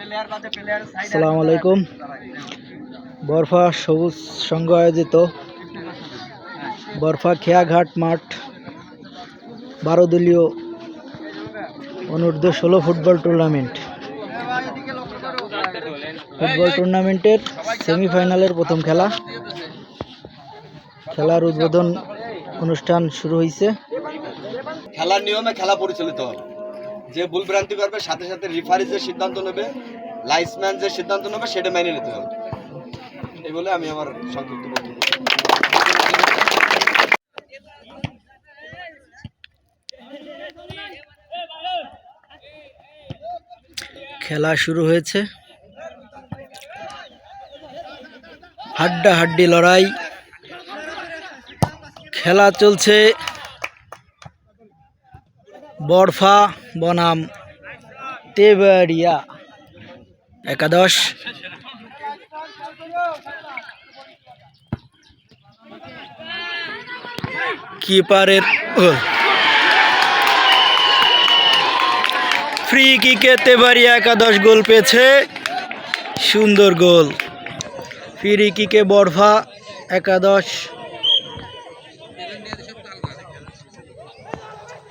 আসসালামু আলাইকুম। বরফা সবুজ সংঘ আয়োজিত বরফা খেয়াঘাট মাঠ বারো দলীয় অনূর্ধ্ব ষোলো ফুটবল টুর্নামেন্ট ফুটবল টুর্নামেন্টের সেমিফাইনালের প্রথম খেলা। খেলার উদ্বোধন অনুষ্ঠান শুরু হয়েছে খেলার নিয়মে খেলা পরিচালিত হবে। যে ভুল ভ্রান্তি করবে, সাথে সাথে রিফারি যে সিদ্ধান্ত নেবে লাইসম্যান যে সিদ্ধান্ত নেবে, সেটা মেনে নিতে হবে। এই বলে আমি আমার সংক্ষিপ্ত খেলা শুরু হয়েছে। হাড্ডা হাড্ডি লড়াই। খেলা চলছে। বরফা বনাম তেবাড়িয়া একাদশ। কিপারের ফ্রি কিকে তেবাড়িয়া একাদশ গোল পেয়েছে। সুন্দর গোল। ফ্রি কিকে বরফা একাদশ।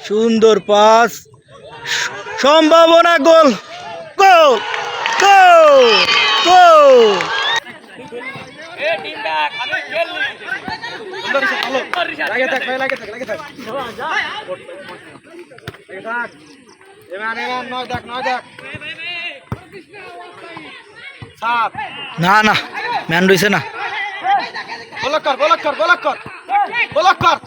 সুন্দর পাস, সম্ভাবনা গোল। গোল না না, ম্যান রইছে না। গোলক কর গোলক কর গোলক কর গোলক কর